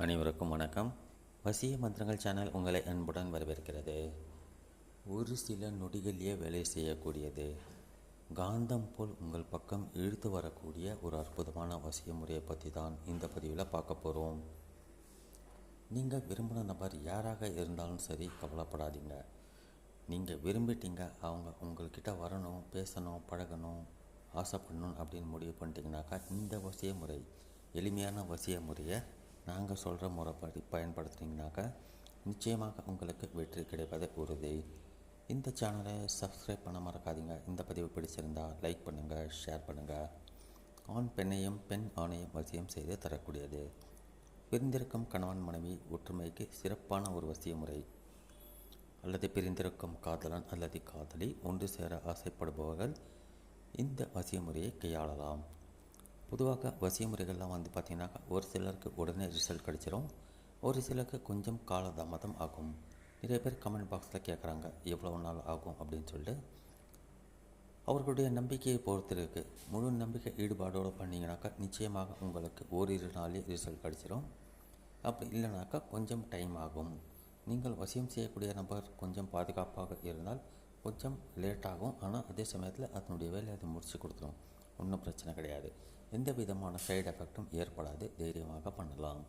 அனைவருக்கும் வணக்கம். வசிய மந்திரங்கள் சேனல் உங்களை அன்புடன் வரவேற்கிறது. ஒரு சில நொடிகளிலே வேலை செய்யக்கூடியது. காந்தம் போல் உங்கள் பக்கம் இழுத்து வரக்கூடிய ஒரு அற்புதமான வசிய முறையை பற்றி தான் இந்த பதிவில் பார்க்க போகிறோம் நீங்கள் விரும்பின நபர் யாராக இருந்தாலும் சரி கவலைப்படாதீங்க. நீங்கள் விரும்பிட்டீங்க அவங்க உங்கள்கிட்ட வரணும் பேசணும் பழகணும் ஆசைப்படணும் அப்படின்னு முடிவு பண்ணிட்டீங்கனாக்கா இந்த வசிய முறை எளிமையான வசிய முறையை நாங்கள் சொல்கிற முறைப்படி பயன்படுத்துனீங்கனாக்கா நிச்சயமாக உங்களுக்கு வெற்றி கிடைப்பது உறுதி. இந்த சேனலை சப்ஸ்கிரைப் பண்ண மறக்காதீங்க. இந்த பதிவு பிடிச்சிருந்தால் லைக் பண்ணுங்கள் ஷேர் பண்ணுங்கள் ஆண் பெண்ணையும் பெண் ஆணையும் வசியம் செய்து தரக்கூடியது. பிரிந்திருக்கும் கணவன் மனைவி ஒற்றுமைக்கு சிறப்பான ஒரு வசிய முறை. அல்லது பிரிந்திருக்கும் காதலன் அல்லது காதலி ஒன்று சேர ஆசைப்படுபவர்கள் இந்த வசிய முறையை கையாளலாம். பொதுவாக வசிய முறைகள்லாம் வந்து பார்த்திங்கனாக்கா ஒரு சிலருக்கு உடனே ரிசல்ட் கிடச்சிரும். ஒரு சிலருக்கு கொஞ்சம் காலதாமதம் ஆகும். நிறைய பேர் கமெண்ட் பாக்ஸில் கேட்குறாங்க எவ்வளோ நாள் ஆகும் அப்படின்னு சொல்லிட்டு. அவர்களுடைய நம்பிக்கையை பொறுத்து இருக்குது முழு நம்பிக்கை ஈடுபாடோடு பண்ணிங்கனாக்கா நிச்சயமாக உங்களுக்கு ஓரிரு நாளே ரிசல்ட் கிடச்சிரும். அப்படி இல்லைனாக்கா கொஞ்சம் டைம் ஆகும். நீங்கள் வசியம் செய்யக்கூடிய நபர் கொஞ்சம் பாதுகாப்பாக இருந்தால் கொஞ்சம் லேட் ஆகும். ஆனால் அதே சமயத்தில் அதனுடைய வேலையை அது முடித்து கொடுத்துரும். ஒன்றும் பிரச்சனை கிடையாது. எந்த விதமான சைடு எஃபெக்டும் ஏற்படாது. தைரியமாக பண்ணலாம்.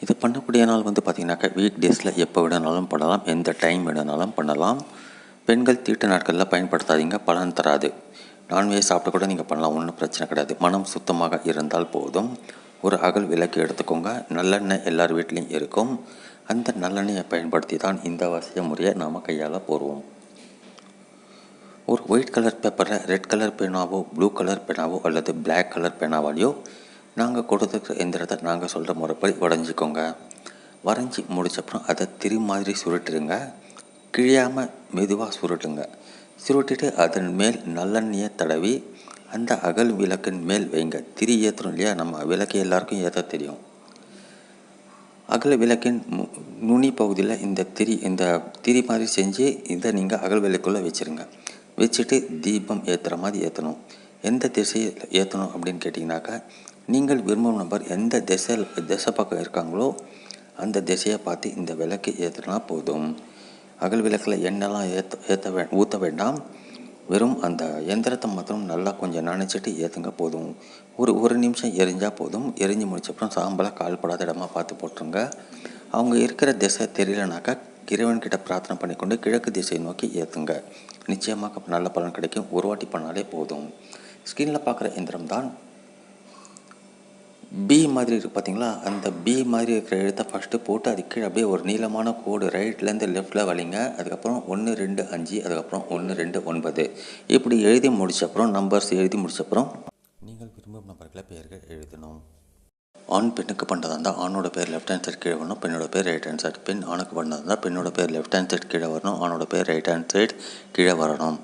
இது பண்ணக்கூடிய நாள் வந்து பார்த்திங்கனாக்கா வீக் டேஸில் எப்போ விடனாலும் பண்ணலாம். எந்த டைம் விடனாலும் பண்ணலாம். பெண்கள் தீட்டு நாட்களில் பயன்படுத்தாதீங்க. பலன் தராது. நான்வெஜ் சாப்பிட்டு கூட நீங்கள் பண்ணலாம். ஒன்றும் பிரச்சனை கிடையாது. மனம் சுத்தமாக இருந்தால் போதும். ஒரு அகல் விளக்கு எடுத்துக்கோங்க. நல்லெண்ணெய் எல்லார் வீட்லேயும் இருக்கும். அந்த நல்லெண்ணெயை பயன்படுத்தி தான் இந்த வசிய முறையை நாம் கையாள போடுவோம் ஒரு ஒயிட் கலர் பேப்பரில் ரெட் கலர் பேனாவோ ப்ளூ கலர் பேனாவோ அல்லது பிளாக் கலர் பேனாவாலையோ நாங்கள் கொடுத்துருக்க எந்திரத்தை நாங்கள் சொல்கிற முறைப்படி உடஞ்சிக்கோங்க வரைஞ்சி முடிச்சப்புறம் அதை திரி மாதிரி சுருட்டுருங்க. கிழியாமல் மெதுவாக சுருட்டுங்க. சுருட்டிட்டு அதன் மேல் நல்லெண்ணெயை தடவி அந்த அகல் விளக்கின் மேல் வைங்க. திரி ஏற்றுறோம் இல்லையா? நம்ம விளக்கு எல்லாருக்கும் ஏற்ற தெரியும். அகல் விளக்கின் நுனி பகுதியில் இந்த திரி இந்த திரி மாதிரி செஞ்சு இதை நீங்கள் அகல் விளக்குள்ளே வச்சுருங்க. வச்சுட்டு தீபம் ஏற்றுற மாதிரி ஏற்றணும் எந்த திசையில் ஏற்றணும் அப்படின்னு கேட்டிங்கனாக்கா நீங்கள் விரும்பும் நபர் எந்த திசை திசை பக்கம் இருக்காங்களோ அந்த திசையை பார்த்து இந்த விளக்கு ஏற்றுனா போதும். அகல் விளக்கில் எண்ணெய்லாம் ஏற்ற ஏற்ற வே ஊற்ற வேண்டாம். வெறும் அந்த எந்திரத்தை மாத்திரம் நல்லா கொஞ்சம் நினச்சிட்டு ஏற்றுங்க போதும். ஒரு ஒரு நிமிஷம் எரிஞ்சால் போதும். எரிஞ்சு முடிச்சப்பறம் சாம்பலாக கால்படாத இடமா பார்த்து போட்டுருங்க. அவங்க இருக்கிற திசை தெரியலனாக்கா இறைவன்கிட்ட பிரார்த்தனை பண்ணிக்கொண்டு கிழக்கு திசையை நோக்கி ஏற்றுங்க நிச்சயமாக நல்ல பலன் கிடைக்கும். ஒரு வாட்டி பண்ணாலே போதும். ஸ்க்ரீனில் பார்க்குற எந்திரம் தான் பி மாதிரி இருக்குது பார்த்தீங்களா அந்த பி மாதிரி இருக்கிற எழுத்தை ஃபஸ்ட்டு போட்டு அது கீழே அப்படியே ஒரு நீளமான கோடு ரைட்லேருந்து லெஃப்டில் வலிங்க. அதுக்கப்புறம் ஒன்று ரெண்டு அஞ்சு அதுக்கப்புறம் ஒன்று ரெண்டு ஒன்பது. இப்படி எழுதி முடிச்சப்புறம் நம்பர்ஸ் எழுதி முடிச்சப்புறம் நீங்கள் விரும்பும் நபர்களை பெயர்கள் எழுதணும். ஆண் பெண்ணுக்கு பண்ணுறதா இருந்தால் ஆணோட பேர் லெஃப்ட் ஹேண்ட் சைட் கீழே வரணும் பெண்ணோட பேர் ரைட் ஹேண்ட் சைட் பெண் ஆணுக்கு பண்ணதா இருந்தால் பெண்ணோட பேர் லெஃப்ட் ஹேண்ட் சைட் கீழே வரணும் ஆணோட பேர் ரைட் ஹேண்ட் சைட் கீழே வரணும்.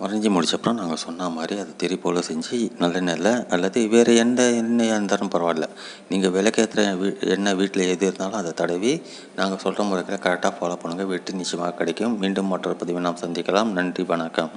வரைஞ்சி முடிச்சப்பறம் நாங்கள் சொன்ன மாதிரி அதை திரி போல் செஞ்சு நல்லெண்ணெயில் அல்லது வேறு எந்த எண்ணெயாக இருந்தாலும் பரவாயில்ல. நீங்கள் விளக்கேற்றுற வீ எண்ணெய் வீட்டில் எது இருந்தாலும் அதை தடவி நாங்கள் சொல்கிற முறைகளை கரெக்டாக ஃபாலோ பண்ணுங்கள் வெற்றி நிச்சயமாக கிடைக்கும். மீண்டும் மற்றொரு பதிவை நாம் சந்திக்கலாம். நன்றி வணக்கம்.